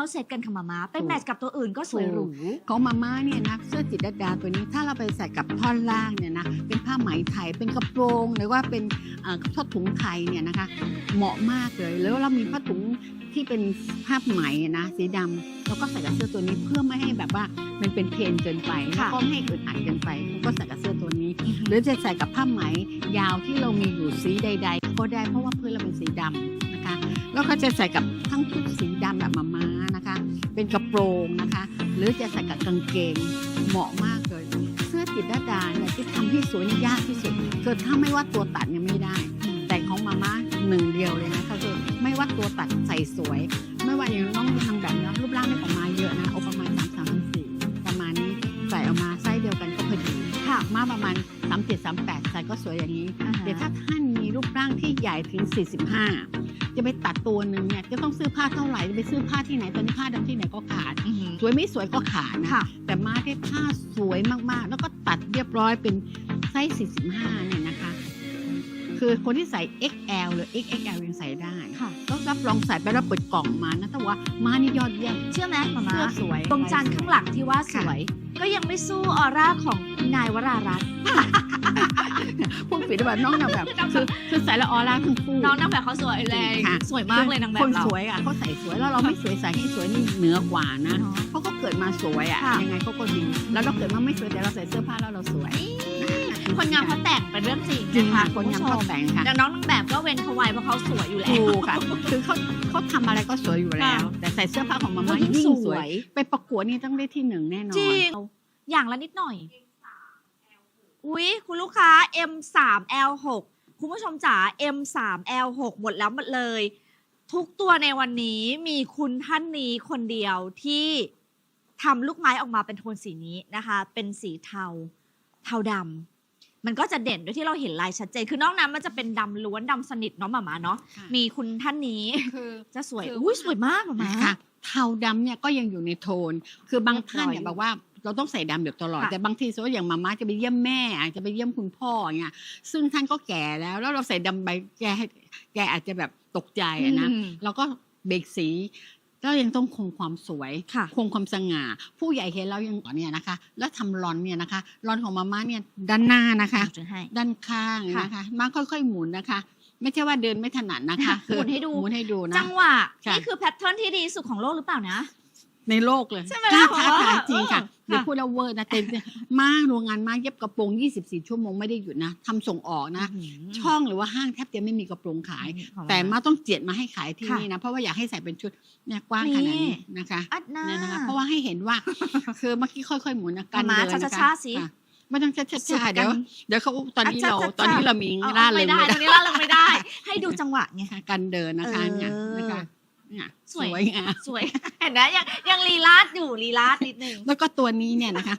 เข้าเซตกันค่ะมามาเป็นแมทช์กับตัวอื่นก็สวยหรู ของมาม่าเนี่ยนะเสื้อจิตรลดาตัวนี้ถ้าเราไปใส่กับท่อนล่างเนี่ยนะเป็นผ้าไหมไทยเป็นกระโปรงหรือว่าเป็นเอ่อผ้าถุงไทยเนี่ยนะคะ เหมาะมากเลยแล้วเรามีผ้าถุงที่เป็นผ้าไหมนะสีดำแล้วก็ใส่กับเสื้อตัวนี้เพื่อไม่ให้แบบว่ามันเป็นเพลนเกินไปแล้วก็ไม่ให้อึดอัดเกินไปก็ใส่กับเสื้อตัวนี้ หรือจะใส่กับผ้าไหมยาวที่เรามีอยู่สีใด ๆ ก็ได้เพราะว่าพื้นเราเป็นสีดำนะคะ แล้วก็จะใส่กับทั้งชุดสีดำแบบมาม้า นะคะ เป็นกระโปรงนะคะ หรือจะใส่กับกางเกงเหมาะมากเลย เสื้อจิตรลดาเนี่ยที่ทำให้สวยยากที่สุดคือถ้าไม่ว่าตัวตัดเนี่ยไม่ได้ แต่ของมาม่าหนึ่งเดียวเลยนะคะคือไม่ว่าตัวตัดใส่สวย ไม่ว่าอย่างน้องทางแบบนี้รูปร่างไม่ประมาณเยอะนะเอาประมาณสามสามสี่ประมาณนี้ใส่ออกมาไซส์เดียวกันก็พอดีค่ะมาประมาณสามเจ็ดสามแปดใส่ก็สวยอย่างนี้แต่ถ้าท่านมีรูปร่างที่ใหญ่ถึง 45 จะไปตัดตัวหนึ่งเนี่ยจะต้องซื้อผ้าเท่าไหร่จะไปซื้อผ้าที่ไหนตอนนี้ผ้าดำที่ไหนก็ขาด อือหือ สวยไม่สวยก็ขาดนะค่ะ แต่มาได้ผ้าสวยมากๆ แล้วก็ตัดเรียบร้อยเป็นไซส์45เนี่ยนะคะ คือคนที่ใส่ XL หรือ XXL ยังใส่ได้ค่ะก็รับรองใส่ไปแล้วเปิดกล่องมานะแต่ว่ามานี่ยอดเยี่ยมเชื่อไหมมามาเสื้อสวยดวงจันทร์ข้างหลังที่ว่าสวย ก็ยังไม่สู้ออร่าของนายวรารัตน์พูดผิดหรือเปล่าน้องนางแบบคือคือใส่แล้วออร่าทั้งคู่น้องนางแบบเขาสวยเลยค่ะสวยมากเลยนางแบบคนเราสวยอะเขาใส่สวยแล้วเราไม่สวยใส่ให้สวยนี่เหนือกว่านะเนาะเขาก็เกิดมาสวยอะค่ะยังไงเขาก็ดีแล้วเราเกิดมาไม่สวยแต่เราใส่เสื้อผ้าแล้วเราสวย คนงามเขาแต่งเป็นเรื่องจริงจริงนะค่ะคะคนงามณเขาผู้ชแต่งค่ะแต่น้องนางแบบก็เว้นเขาไว้เพราะเขาสวยอยู่แล้วถูกค่ะคือเขาเขาทำอะไรก็สวยอยู่แล้ว แต่ใส่เสื้อผ้าของมาม่ายิ่งสวย ไปประกวดนี่ต้องได้ที่หนึ่งแน่นอนจริงอย่างละนิดหน่อย อุ๊ยคุณลูกค้า M3L6 คุณผู้ชมจ๋า M3L6 หมดแล้วหมดเลย ทุกตัวในวันนี้มีคุณท่านนี้คนเดียวที่ทำลูกไม้ออกมาเป็นโทนสีนี้นะคะ เป็นสีเทา เทาดำ มันก็จะเด่นด้วยที่เราเห็นลายชัดเจน คือนอกนั้นมันจะเป็นดำล้วนดำสนิทเนาะหมามาเนาะ ค่ะ มีคุณท่านนี้คือจะสวยคืออุ้ยสวยมากหมามา ค่ะเทาดำเนี่ยก็ยังอยู่ในโทน คือบางท่านเนี่ยเรียบร้อยบอกว่าเราต้องใส่ดำอยู่ตลอด ค่ะ แต่บางทีสมมติอย่างมาม่าจะไปเยี่ยมแม่อาจจะไปเยี่ยมคุณพ่ออย่างเงี้ย ซึ่งท่านก็แก่แล้ว แล้วเราใส่ดำไปแกให้แกอาจจะแบบตกใจอะนะ อืม เราก็เบรกสี แล้วยังต้องคงความสวยค่ะคงความสง่า ผู้ใหญ่เห็นเรายังเนี่ยนะคะ แล้วทำรอนเนี่ยนะคะรอนของมาม่าเนี่ยด้านหน้านะคะจะให้ด้านข้างค่ะนะคะมาค่อยๆหมุนนะคะ ไม่ใช่ว่าเดินไม่ถนัดนะคะหมุนให้ดูหมุนให้ดูนะจังหวะค่ะนี่คือแพทเทิร์นที่ดีที่สุดของโลกหรือเปล่านะ ในโลกเลยใช่ไหมกล้าล่ะท้าทายเออจริงค่ะเออเดี๋ยวค่ะพูดแล้วเวอร์นะเต็มมาโรงงานมาเย็บกระโปรง 24 ชั่วโมงไม่ได้หยุดนะทำส่งออกนะ ช่องหรือว่าห้างแทบจะไม่มีกระโปรงขายของแต่มาต้องเจียดมาให้ขายที่ค่ะนี่นะ เพราะว่าอยากให้ใส่เป็นชุดเนี่ยกว้างขนาดนี่นี้นะคะอัดหน้าเนี่ยนะคะ เพราะว่าให้เห็นว่าคือเมื่อกี้ค่อยๆหมุนนะการมาเดินนะคะช้าๆสิค่ะไม่ต้องช้าสุดๆกัเดี๋ยวเดี๋ยวเขาตอนนี้อะเราช้าๆตอนนี้เรามีเอาร่าเอาเลไม่ยได้ไม่ตได้อนนี้ล่าเริงไม่ได้ ให้ดูจังหวะไงค่ะการเดินนะคะเนี่ยเออนะคะ เนี่ยสสวยวยงามสวยเห็นไหมยังยังลีลาดอยู่ลีลาดนิดนึงแล้วก็ตัวนี้เนี่ยนะคะ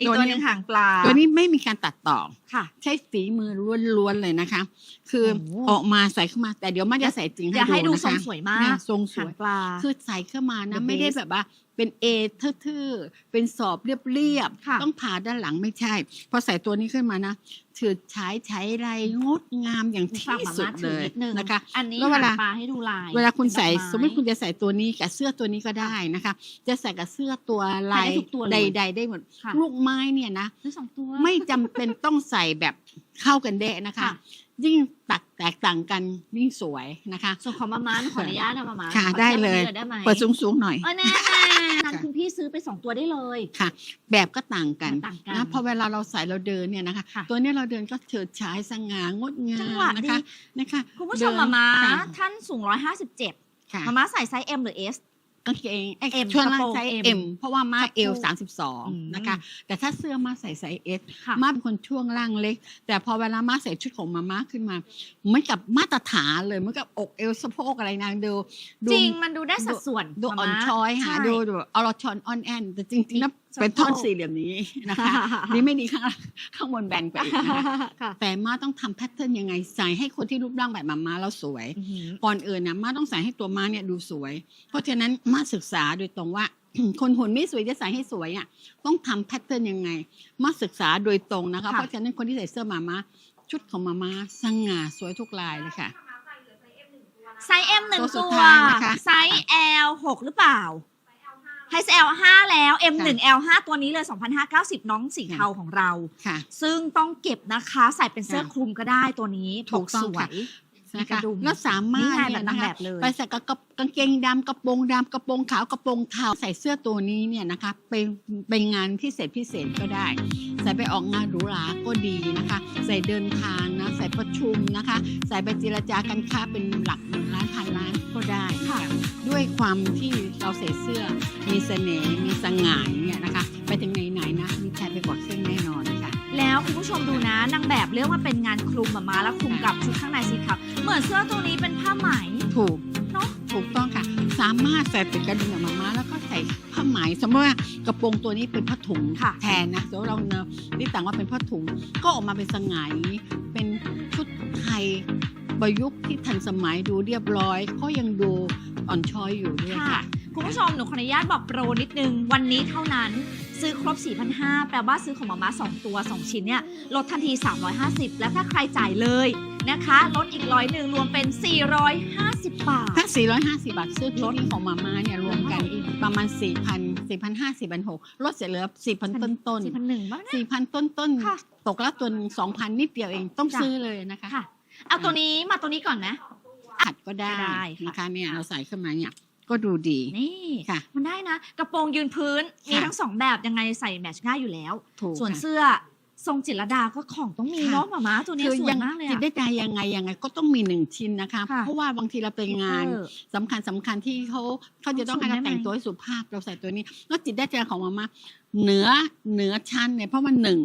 อีกตัวหนึงหางปลา ตัวนี้ไม่มีการตัดต่อค่ะ ใช้ฝีมือล้วนๆเลยนะคะ คือโอ้โหออกมาใส่เข้ามา แต่เดี๋ยวมันจะใส่จริงอย่าให้ให้ดูดูทรงนะคะสวยมาเนี่ยกทรงสหางวยปลาคือใส่เข้ามานะ The ไม่ได้ base แบบว่า เป็นเอทื่อๆเป็นสอบเรียบค่ะๆต้องผ่าด้านหลังไม่ใช่ พอใส่ตัวนี้ขึ้นมานะเฉิดฉายใช้ไรงดงามอย่างฝากที่หมาสุดมาเลถือยนิดนึงนะคะอันนี้แล้วเวลาหางปลาให้ดูลาย เวลาคุณใส่เป็นดอกไสมมติคุณจะใส่ตัวนี้กับเสื้อตัวนี้ก็ได้นะคะ จะใส่กับเสื้อตัวลายใส่ได้ทุกตัวเลยใดๆ ได้หมดค่ะลูกไม้เนี่ยนะซื้อสองตัวไม่จำเป็นต้องใส่แบบเข้ากันเดะนะคะค่ะ ยิ่งตักแตกต่างกันยิ่งสวยนะคะ ส่วนของมาม่าขออนุญาตนะมาม่าค่ะขอได้ทีบเลย ได้ไหมเปิดสูงๆหน่อยเออแน่ๆนั้นคุณพี่ซื้อไปสองตัวได้เลยค่ะ แบบก็ต่างกันต่างกันนะพอเวลาเราใส่เราเดินเนี่ยนะคะค่ะตัวเนี้ยเราเดินก็เฉิดฉายสง่างดงาจังมหวะนะดีคะนะคะคุณผู้ชมเดินมาม่าค่ะ ท่านสูง 157ค่ะ มาม่าใส่ไซส์ M หรือ S กางเกงไอ้ M ช่วงล่างกระโปรงไซส์ M M เพราะว่ามาสะโพกเอลสามสิบสองอืมนะคะ แต่ถ้าเสื้อมาใส่ไซส์ S ค่ะมาเป็นคนช่วงล่างเล็ก แต่พอเวลามาใส่ชุดของมาม่าขึ้นมาเหมือนกับมาตรฐานเลยเหมือนกับอกเอวสะโพกอะไรนางดูดูจริงมันดูได้สัดส่วนดูอ่อนมาม่าช้อยหาใช่ดูดูเอาเราชอนอ่อนแอนแต่จริงๆแล้วสะโพกเป็นท่อนสี่เหลี่ยมนี้นะคะนี่ไม่ดีข้างล่างข้างบนแบนไปอีกนะคะค่ะแต่มาต้องทำแพทเทิร์นยังไงใส่ให้คนที่รูปร่างแบบมาม่าแล้วสวยอื้อหือก่อนอื่นนะมาต้องใส่ให้ตัวม้าเนี่ยดูสวย เพราะฉะนั้นมาศึกษาโดยตรงว่า คนหุ่นไม่สวยจะใส่ให้สวยอะต้องทำแพทเทิร์นยังไง มาศึกษาโดยตรงนะคะค่ะเพราะฉะนั้นคนที่ใส่เสื้อมาม่าชุดของมาม่าสง่าสวยทุกลายเลยค่ะไซส์ M หนึ่งตัวสุตัดวท้ายนะคะไซส์ L 6หรือเปล่า ไซส์ L 5 แล้ว M 1 L 5 ตัวนี้เลย 2,590 น้องสีเทาของเราค่ะซึ่งต้องเก็บนะคะ ใส่เป็นเสื้อค่ะคลุมก็ได้ตัวนี้ถูกต้องปสวค่ะยมี นะกระคะดุมแล้วสามารถนี่ไงเนี่ยแบบนางนะแบคะบเลยไปใส่กับกางเกงดำกระโปรงดำกระโปรงขาวกระโปรงเทาใส่เสื้อตัวนี้เนี่ยนะคะไปไปงานพิเศษพิเศษก็ได้ ใส่ไปออกงานหรูหราก็ดีนะคะ ใส่เดินทางนะใส่ประชุมนะคะ ใส่ไปเจรจากันค้าเป็นหลักหมื่นล้านพันล้านก็ได้ค่ะด้วยความที่เราใส่เสื้อมีเสน่ห์มีสง่าอย่างเนี่ยนะคะ ไปถึงไหนๆนะ แล้วคุณผู้ชมดูนะนางแบบเลือกว่าเป็นงานคลุมอะมาแล้วคลุมกับชุดข้างในสีขาวเหมือนเสื้อตัวนี้เป็นผ้าไหม ถูกเนอะ ถูกต้องค่ะ สามารถใส่เป็นกระดุมออกมามาแล้วก็ใส่ผ้าไหมสมมติว่ากระโปรงตัวนี้เป็นผ้าถุงค่ะ แทนนะแล้วเราเนอะนี่ต่างว่าเป็นผ้าถุง ก็ออกมาเป็นสง่ายเป็นชุดไทยประยุกต์ที่ทันสมัยดูเรียบร้อย ก็ยังดูอ่อนช้อยอยู่ด้วยค่ะ ค่ะ คุณผู้ชมหนูขออนุญาตบอกโปรนิดนึง วันนี้เท่านั้น ซื้อครบ 4,500 แปลว่าซื้อของมาม่า2ตัว 2 ชิ้นเนี่ยลดทันที 350 และถ้าใครจ่ายเลยนะคะลดอีกร้อยหนึ่งรวมเป็น 450 บาท ถ้า 450 บาทซื้อชุดนี้ของมาม่าเนี่ยรวมกันประมาณ 4,000 4,500 4,600ลดเสร็จเหลือ 4,000 ต้นต้น4,100บ้างนะ 4,000 ต้นต้นๆค่ะ ตกละตัว2,000 นิดเดียวเองต้องจ้ะซื้อเลยนะคะค่ะเอาตัวนี้มาตัวนี้ก่อนนะขัดก็ได้ได้ค่ะ นะคะเนี่ยเราใส่ขึ้นมาเนี่ย ก็ดูดี นี่ค่ะ มันได้นะ กระโปรงยืนพื้น มีค่ะทั้งสองแบบยังไงใส่แมทช์ง่ายอยู่แล้ว ถูกส่วนค่ะ เสื้อทรงจิตรลดาก็ของต้องมีค่ะเนาะหมาม้าตัวเนี้ยคือสวยยังมากเลยจิตอะ ได้ใจยังไงยังไงก็ต้องมีหนึ่งชิ้นนะคะ ค่ะ เพราะว่าบางทีเราไปงานเออ สำคัญสำคัญที่เขาเขาจะต้องให้สูเรางได้ไหมแต่งตัวให้สุภาพเราใส่ตัวนี้แล้วจิตได้ใจของมาม่าเหนือเหนือชั้นเนี่ยเพราะมันหนึ่ง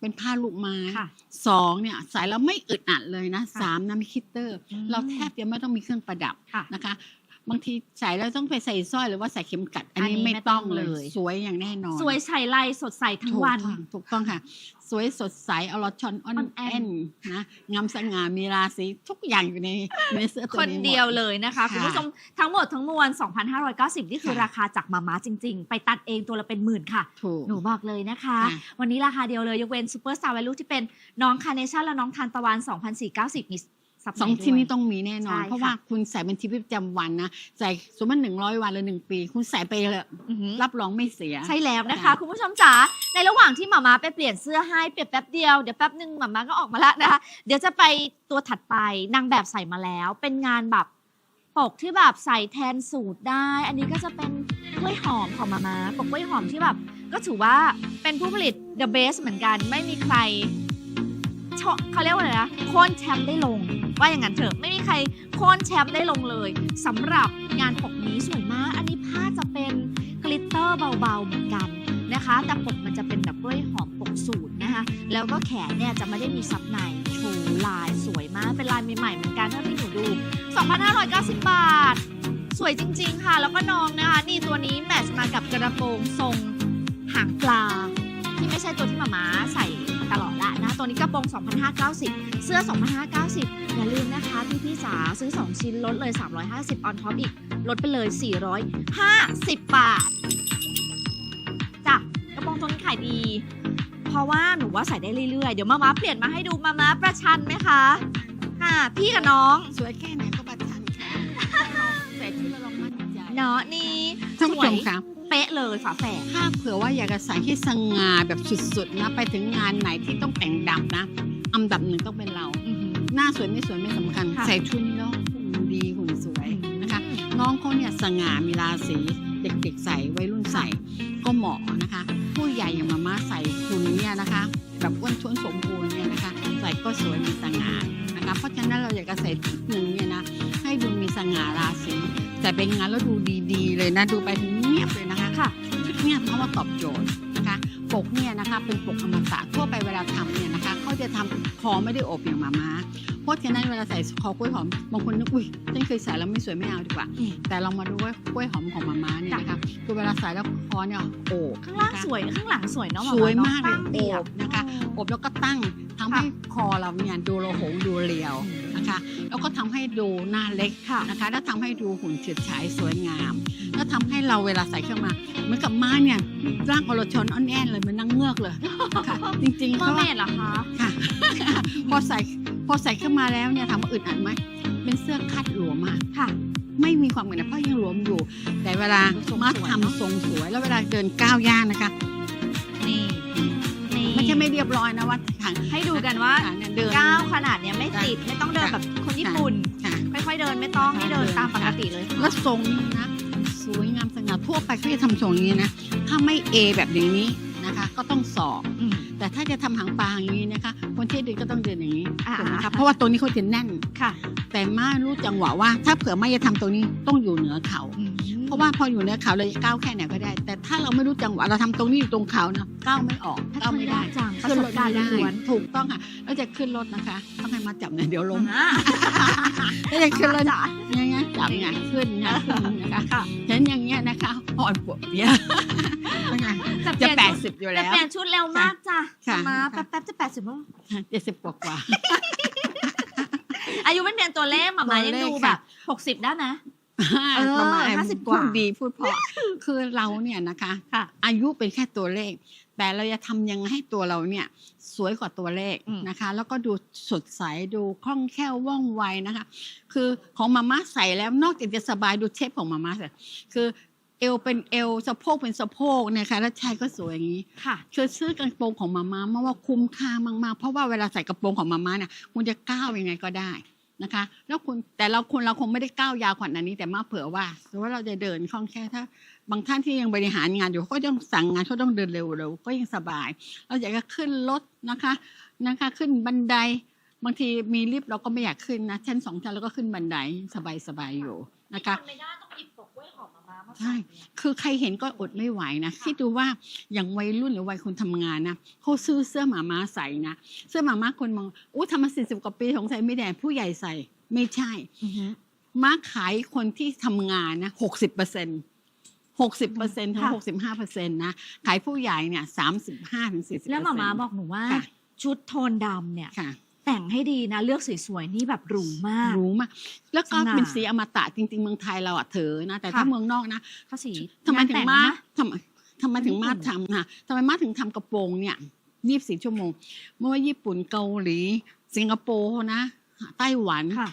เป็นผ้าลูกไม้ค่ะ สองเนี่ยใส่แล้วไม่อึดอัดเลยนะค่ะ สามนะมีคิตเตอร์อืมเราแทบจะไม่ต้องมีเครื่องประดับค่ะ นะคะ บางทีใส่แล้วต้องไปใส่สร้อยหรือว่าใส่เข็มกัด อันอันนี้นี้ไม่ไม่ต้ต้อองงเลเลยยสวยอย่างแน่นอน สวยใส่ลายสดใสทั้งถูกวันต้องถูกต้องค่ะ สวยสดใสอรชอนอ่อนอ่อนแอแอนนนะงามสง่ามีราศีทุกอย่างอยู่ในในเสื้อตัวคนนี้หมเดียวเลยนะคะค่ะคุณผู้ชมทั้งหมดทั้งมวล 2,590 นี่คือค่ะราคาจากมาม่าจริง ๆ ไปตัดเองตัวละเป็นหมื่นค่ะถูกหนูบอกเลยนะคะค่ะวันนี้ราคาเดียวเลยยกเว้นซูเปอร์สตาร์วัยรุ่นที่เป็นน้องคาร์เนชั่นและน้องทานตะวัน 2,490มี ซับสองในด้วยที่นี้ต้องมีแน่นอน ใช่เพราะค่ะว่าคุณใส่เป็นชีวิตประจำวันนะใส่สมมติหนึ่งร้อยวันหรือหนึ่งปี คุณใส่ไปเลยอือหือ รับรองไม่เสีย ใช่แล้วนะคะ ค่ะ คุณผู้ชมจ๋าในระหว่างที่หมาม้าไปเปลี่ยนเสื้อให้เปลี่ยนแป๊บเดียวเดี๋ยวแป๊บหนึ่งหมาม้าก็ออกมาแล้วนะคะเดี๋ยวจะไปตัวถัดไปนางแบบใส่มาแล้ว เป็นงานแบบปกที่แบบใส่แทนสูตรได้ อันนี้ก็จะเป็นกล้วยหอมของหมาม้าปกกล้วยหอมที่แบบ ก็ถือว่าเป็นผู้ผลิต the best เหมือนกัน ไม่มีใครชอ เขาเรียกว่าอะไรนะโค่นแชมป์ได้ลง ว่าอย่างนั้นเถอะไม่มีใครโค่นแชมป์ได้ลงเลยสำหรับงานปกนี้สวยมาก อันนี้ผ้าจะเป็นกลิตเตอร์เบาๆเหมือนกันนะคะ แต่ปกมันจะเป็นแบบกล้วยหอมปกสูตรนะคะ แล้วก็แขนเนี่ยจะไม่ได้มีซับในโชว์ลายสวยมาก เป็นลายใหม่ๆเหมือนกันเท่าที่หนูดู 2,590 บาท สวยจริง ๆ ค่ะ แล้วก็น้องนะคะ นี่ตัวนี้แมทช์มากับกระโปรงทรงหางปลา ที่ไม่ใช่ตัวที่หมาม้าใส่ ตัวนี้กระโปรง 2,590 เสื้อ 2,590 อย่าลืมนะคะพี่พี่ๆจ๋าซื้อ 2 ชิ้นลดเลย 350ออนท็อปอีก ลดไปเลย 450 บาทจ้ะกระโปรงตัวนี้ขายดี เพราะว่าหนูว่าใส่ได้เรื่อยๆ เดี๋ยวมาม้าเปลี่ยนมาให้ดูมาม้าประชันไหมคะค่ะพี่กับน้อง สวยแค่ไหนก็บัตรทันค่ะส่ชุดแล้วเรามั่นใจเนาะนี่ท่านผู้ชมคะ เป๊ะเลยฝาแฝดถ้าเผื่อว่าอยากจะใส่ที่สง่าแบบสุดๆนะไปถึงงานไหนที่ต้องแต่งดำนะอันดับหนึ่งต้องเป็นเรา อื้อหือ หน้าสวยไม่สวยไม่สำคัญ ค่ะ ใส่ชุดนี้แล้วหุ่นดีหุ่นสวยนะคะ น้องเขาเนี่ยสง่ามีราศีเด็กๆใส่วัยรุ่นใส่ก็เหมาะนะคะ ผู้ใหญ่อย่างมาม่าใส่คุณเนี่ยนะคะ แบบอ้วนท้วนสมบูรณ์เนี่ยนะคะใส่ก็สวยมีสง่านะคะ เพราะฉะนั้นเราอยากจะใส่ชุดหนึ่งเนี่ยนะให้ดูมีสง่าราศีใส่ไปงานแล้วดูดีๆ เลยนะดูไปถึง เงียบเลยนะคะค่ะชุดเงียบเพราะว่าตอบโจทย์นะคะปกเนี่ยนะคะเป็นปกธรรมตะทั่วไปเวลาทำเนี่ยนะคะเขาจะทำคอไม่ได้อบอย่างมาม้า พราะฉะนั้นเวลาใส่คอกล้วยหอมบางคนนึกอุ้ยฉันเคยใส่แล้วไม่สวยไม่เอาดีกว่าอืมแต่เรามาดูว่ากล้วยหอมของมาม้าเนี่ยนะคะคือเวลาใส่แล้วคอเนี่ยโอบข้างล่างนะคะสวยข้างหลังสวยเนาะหสวยมากเลยตั้งดีโอบนะคะอบแล้วก็ตั้งทำให้คอเราเนี่ยดูโลโหงดูเรียวนะคะแล้วก็ทำให้ดูหน้าเล็กค่ะนะคะแล้วทำให้ดูหุ่นเฉิดฉายสวยงาม แล้วทำให้เราเวลาใส่เข้ามาเหมือนกับม้าเนี่ยร่างอรชรอ่อนแอนเลยเหมือนนางเงือกเลยนะคะจริงๆเมอเขาร์เมดเหรอคะค่ะค่ะพอใส่ พอใส่ขึ้นมาแล้วเนี่ยถามว่าอึดอัดไหมเป็นเสื้อคัดหลวมมากค่ะ ไม่มีความอึดอัดเพราะยังหลวมอยู่ แต่เวลาทรงมาสวยทำเนอะทรงสวย แล้วเวลาเดินก้าวย่างนะคะนี่นี่ไม่ใช่ไม่เรียบร้อยนะว่าทางให้ดูกันว่าทางเนี่ยเดินก้าวขนาดเนี้ยไม่ติดไม่ต้องเดินค่ะแบบคนญี่ปุ่นค่ะค่อยๆเดินไม่ต้องให้เดินตามปกติเลย แล้วทรงนี้นะสวยงามสง่าทั่วไปเขาจะทำทรงอย่างนี้นะถ้าไม่เอแบบอย่างนี้นะคะ ก็ต้องสอบอืม แต่ถ้าจะทำหางปลาอย่างนี้นะคะ คนที่เดินก็ต้องเดินอย่างนี้อ่าถูกไหมคะเพราะว่าตัวนี้เขาจะแน่นค่ะ แต่มารู้จังหวะว่า ถ้าเผื่อไม่จะทำตัวนี้ต้องอยู่เหนือเขาอืม เพราะว่าพออยู่เหนือเขาเราจะก้าวแค่ไหนก็ได้ แต่ถ้าเราไม่รู้จังหวะเราทำตรงนี้อยู่ตรงเขานะก้าวไม่ออกถ้าก้าวไม่ไม่ได้ได้จังประขึ้นสรบถการไม่ณ์ได้ล้วนถูกต้องค่ะแล้วจะขึ้นรถนะคะต้องให้มาจับหน่อยเดี๋ยวล้มอ่าแล้วจะขึ้นรถจ๋ายังไงจับไงขึ้นไงขึ้นนะคะค่ะเห็นอย่างเงี้ยนะคะอ่อนปวดเปียะเป็นไงจะเปจะลี่ยนแปดชุดสิบอยู่จะแล้วเปลี่ยนชุดเร็วมากจ้ะค่ะมาค่ะแป๊บๆจะแปดสิบแล้วเจ็ดสิบกว่ากว่าอายุไม่เปลี่ยนตัวเลขหมามายังตัวเลขดูค่ะแบบหกสิบได้ไหมเออ ประมาณ50กว่าพูดดีพูดเพราะคือเราเนี่ยนะคะค่ะอายุเป็นแค่ตัวเลข แต่เราจะทำยังไงให้ตัวเราเนี่ยสวยกว่าตัวเลขอืมนะคะ แล้วก็ดูสดใสดูคล่องแคล่วว่องไวนะคะ คือของมาม่าใส่แล้วนอกจากจะสบายดูเชฟของมาม่าใส่คือเอวเป็นเอวสะโพกเป็นสะโพกเนี่ยค่ะแล้วชายก็สวยอย่างนี้ค่ะคือซื้อกระโปรงของมาม่ามาว่าคุ้มค่ามากๆ เพราะว่าเวลาใส่กระโปรงของมาม่าเนี่ยคุณจะก้าวยังไงก็ได้ นะคะ แล้วคุณแต่เราคนเราคงไม่ได้ก้าวยาวขนาดนี้แต่มาเผื่อว่าสมมติว่าเราจะเดินคล่องแคล่วถ้า บางท่านที่ยังบริหารงานอยู่เขาก็ต้องสั่งงานเขาต้องเดินเร็วๆก็ยังสบาย เราอยากจะขึ้นรถนะคะนะคะ ขึ้นบันไดบางทีมีลิฟต์เราก็ไม่อยากขึ้นนะชั้นสองชั้นเราก็ขึ้นบันไดสบายๆอยู่นะคะ ใช่คือใครเห็นก็อดไม่ไหวนะคิดดูว่าอย่างวัยรุ่นหรือวัยคนทำงานนะเขาซื้อเสื้อหมาม้าใส่นะเสื้อหมาม้าคนมองอู้ทำมาสี่สิบกว่าปีสงสัยไม่ได้ผู้ใหญ่ใส่ไม่ใช่อือฮึม้าขายคนที่ทำงานนะหกสิบเปอร์เซ็นต์หกสิบเปอร์เซ็นต์ถึงค่ะหกสิบห้าเปอร์เซ็นต์นะขายผู้ใหญ่เนี่ยสามสิบห้าถึงสี่สิบแล้วหมามาบอกหนูว่าค่ะชุดโทนดำเนี่ยค่ะ แต่งให้ดีนะ เลือกสวยๆนี่แบบหรูมาก รู้มาก แล้วก็สง่าเป็นสีอมตะจริง ๆ เมืองไทยเราอะเถอนะ แต่ถ้าค่ะ เมืองนอกนะภาษีทำไมถึงแต่มานะ ทำไมทำไมถึงมาญี่ปุ่น ทำนะทำไมมาถึงทำกระโปรงเนี่ยยี่สิบสี่ชั่วโมงเมื่อว่าญี่ปุ่นเกาหลี สิงคโปร์นะไต้หวัน ค่ะ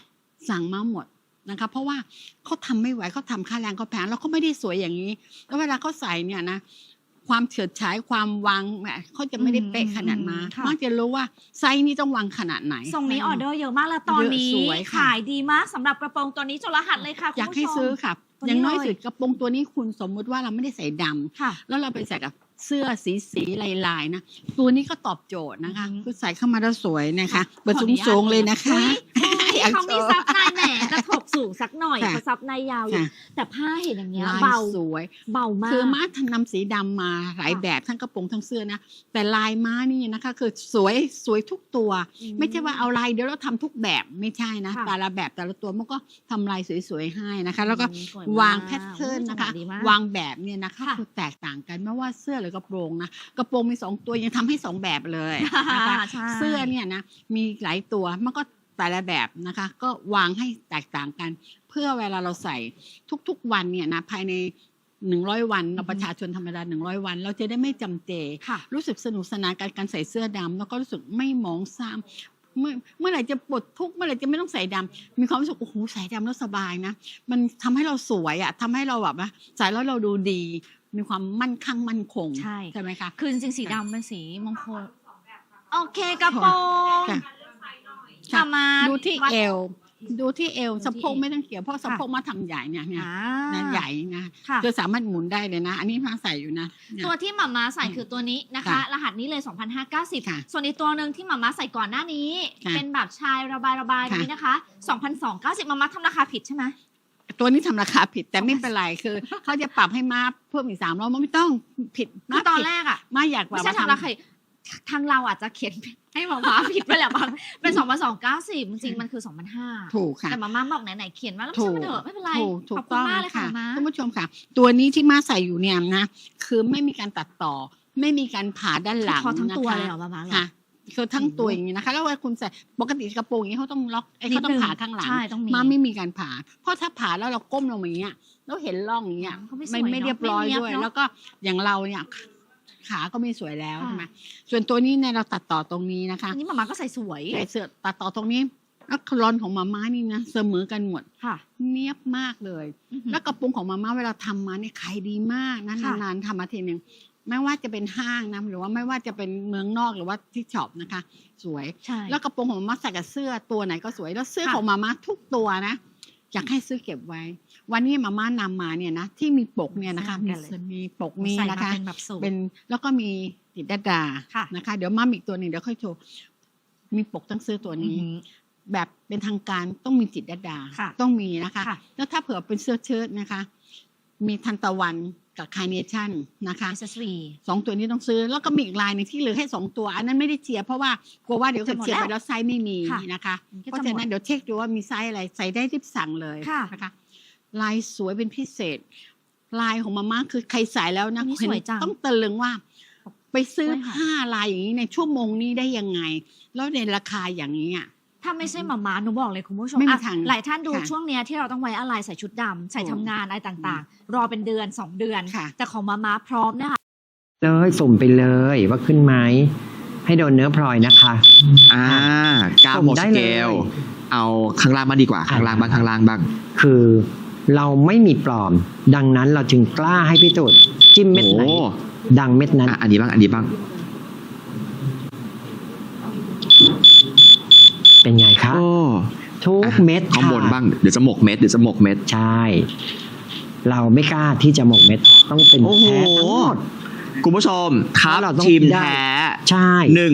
สั่งมาหมดนะคะ เพราะว่าเขาทำไม่ไหวเขาทำค่าแรงเขาแพงแล้วเขาไม่ได้สวยอย่างนี้ แล้วเวลาเขาใส่เนี่ยนะ ความเฉิดฉายความวางแหมเขาจะไม่ได้เป๊ะขนาดมาอืมค่ะ มักจะรู้ว่าไซส์นี้ต้องวางขนาดไหนทรงนี้ออเดอร์เยอะมากแล้วตอนเยอะนี้สวยค่ะ ขายดีมากสำหรับกระโปรงตัวนี้จดรหัสเลยค่ะคุณอยากผู้ให้ชมซื้อค่ะ ตัวนี้อย่างน้อยเลย สุดกระโปรงตัวนี้คุณสมมุติว่าเราไม่ได้ใส่ดำค่ะ แล้วเราไปใส่กับเสื้อสีสีลายลายๆนะตัวนี้ก็ตอบโจทย์นะคะ อือฮึคือใส่เข้ามาแล้วสวยนะคะเปิดขอสูองนุญาตสูงๆเลยนะคะ อุ๊ยอยาก เขามีโชว์ซับในแหมกระทบสูงสักหน่อยค่ะเพราะซับในยาวอยู่ค่ะ แต่ผ้าเห็นอย่างเงี้ยลายเบาสวย เบามาก คือม้าทนำสีดำมาหลายค่ะ แบบทั้งกระโปรงทั้งเสื้อนะ แต่ลายม้านี่นะคะ คือสวยสวยทุกตัวไม่ใช่ว่าเอาลายเดี๋ยวเราทำทุกแบบไม่ใช่นะ ค่ะ แต่ละแบบแต่ละตัวมันก็ทำลายสวยๆให้นะคะ แล้วก็อืมสยมวางแพทเทิร์นนะคะดีมากวางแบบเนี่ยนะคะค่ะ คือแตกต่างกันไม่ว่าเสื้อหรือกระโปรงนะกระโปรงมีสองตัวยังทำให้สองแบบเลยนะคะ ใช่ เสื้อเนี่ยนะมีหลายตัวมันก็ แต่ละแบบนะคะ ก็วางให้แตกต่างกัน เพื่อเวลาเราใส่ทุกๆวันเนี่ยนะภายในหนึ่งร้อยวันเราประชาชนธรรมดาหนึ่งร้อยวัน เราจะได้ไม่จำเจค่ะรู้สึกสนุกสนานกับการใส่เสื้อดำแล้วก็รู้สึกไม่หมองซ้ำเมื่อเมื่อไหร่จะปลดทุกข์เมื่อไหร่จะไม่ต้องใส่ดำมีความรู้สึกโอ้โหใส่ดำแล้วสบายนะ มันทำให้เราสวยอะทำให้เราแบบว่าใส่แล้วเราดูดี มีความมั่นคงมั่นคงใช่ใช่ไหมคะคือจริงๆสีดำเป็นสีมงคลโอเคกระโปรง ค่ะค่ะมาดูที่วัดเอวดูที่เอว ดูที่สะโพกเอวไม่ต้องเกี่ยวเพราะสะโพกมาทำใหญ่เนี่ยเนี่ยอ่านะใหญ่นะค่ะคือสามารถหมุนได้เลยนะ อันนี้มาใส่อยู่นะเนี่ยตัวที่หมาม้าใส่คือตัวนี้นะคะค่ะรหัสนี้เลยค่ะ2,590 ส่วนอีกตัวหนึ่งที่หมาม้าใส่ก่อนหน้านี้ค่ะเป็นแบบชายระบายระบายค่ะนี้นะคะ2,290หมาม้าทำราคาผิดใช่ไหมตัวนี้ทำราคาผิดแต่ไม่เป็นไรคือเขาจะปรับให้มาเพิ่มอีกสามร้อยมันไม่ต้องผิดคืมาอตอนผิดแรกอะมาอยากแบไม่บใช่ว่าทำราคา ทางเราอาจจะเขียนให้หมาม้าผิดไปแหละบางเป็น2,290จริงๆมันคือ2,500ถูกค่ะแต่มาม่าบอกไหนๆเขียนว่าแล้วถูช่างกมันเถอะไม่เป็นไรถูกถูขอบกคุณต้องมากเลยค่ะค่ะมาท่านผู้ชมค่ะ ตัวนี้ที่มาใส่อยู่เนี่ยนะคือไม่มีการตัดต่อ ไม่มีการผ่าด้านหลังคอทั้งตัวนะคะเลยเหรอมาม่าเหรอค่ะคือทั้งตัวโอ้โหอย่างนี้นะคะ แล้วเวลาคุณใส่ปกติกระโปรงอย่างนี้เขาต้องล็อกไอ้นิดเขาต้องนึงผ่าข้างหลังใช่ต้องมีมาไม่มีการผ่า เพราะถ้าผ่าแล้วเราก้มลงมาอย่างเงี้ยแล้วเห็นร่องอย่างเงี้ยเขาไม่สมัวยไม่เนอะเรียบร้อยไม่เนียบด้วยเนอะแล้วก็อย่างเราเนี่ย ขาก็ไม่สวยแล้วค่ะใช่ไหมส่วนตัวนี้เนี่ยเราตัดต่อตรงนี้นะคะอันนี้มาม่าก็ใส่สวยใส่เสื้อตัดต่อตรงนี้แล้วคลอนของมาม่านี่นะเสมอกันหมดค่ะ เนียบมากเลยอือหือแล้วกระโปรงของมาม่าเวลาทำมาเนี่ยขายดีมากนะค่ะนานๆทำมาทีหนึ่งไม่ว่าจะเป็นห้างนะหรือว่าไม่ว่าจะเป็นเมืองนอกหรือว่าที่ช็อปนะคะ สวยใช่แล้วกระโปรงของมาม่าใส่กับเสื้อตัวไหนก็สวย แล้วเสื้อค่ะของมาม่าทุกตัวนะ อยากให้ซื้อเก็บไว้ วันนี้มาม่านำมาเนี่ยนะที่มีปกเนี่ยนะคะมีมีปกนี้ใส่นะมาคะเป็นแบบสูทเป็นแล้วก็มีติดดาดาค่ะนะคะ เดี๋ยวมามีอีกตัวหนึ่งเดี๋ยวค่อยโชว์มีปกต้องซื้อตัวอือนี้หือแบบเป็นทางการต้องมีจิตรดาดาค่ะต้องมีนะคะค่ะแล้วถ้าเผื่อเป็นเสื้อเชิ้ตนะคะ มีทันตะวัน กับคาเนชั่นนะคะอิสรีสองตัวนี้ต้องซื้อ แล้วก็มีอีกลายหนึ่งที่เหลือให้สองตัว อันนั้นไม่ได้เชียร์เพราะว่ากลัวว่าเดี๋ยวเกิดจะหมดเชียร์ไปแล้วแล้วไซส์ไม่มีค่ะนะคะมันก็เพราะจะฉะหมนั้ดนเดี๋ยวเช็คดูว่ามีไซส์อะไรใส่ได้รีบสั่งเลยค่ะนะคะ ลายสวยเป็นพิเศษ ลายของมาม่าคือใครใส่แล้วนะอันนี้เห็นสวยจัง ต้องตะลึงว่า ไปซื้อสวยค่ะผ้าลายอย่างนี้ในชั่วโมงนี้ได้ยังไง แล้วในราคาอย่างนี้อะ ถ้าไม่ใช่หมาม้าหนูบอกเลยคุณผู้ชมไม่มีอะทางหลายท่านดูค่ะช่วงเนี้ยที่เราต้องไว้อะไรใส่ชุดดำใส่โอ้ทำงานอะไรต่างๆ รอเป็นเดือนสองเดือน ค่ะ แต่ของมาม้าพร้อมนะคะ เลยสุ่มไปเลยว่าขึ้นไหมให้โดนเนื้อพลอยนะคะ อ่ากาส่งโมได้สเลยเกลเอาข้างล่างมาดีกว่าข้างล่างบ้างข้างล่างบ้าง คือเราไม่มีปลอม ดังนั้นเราจึงกล้าให้พิสูจน์จิ้มเม็ดไหนโอ้ดังเม็ดนั้น อะอันนี้บ้างอันนี้บ้าง เป็นไงครับโอ้ทุกอะเม็ดข้างบนค่ะบ้างเดี๋ยวจะหมกเม็ดเดี๋ยวจะหมกเม็ดใช่ เราไม่กล้าที่จะหมกเม็ดต้องเป็นโอ้โหแท้ทั้งหมดคุณผู้ชมครับแล้วเราต้องทีมได้แท้ใช่หนึ่ง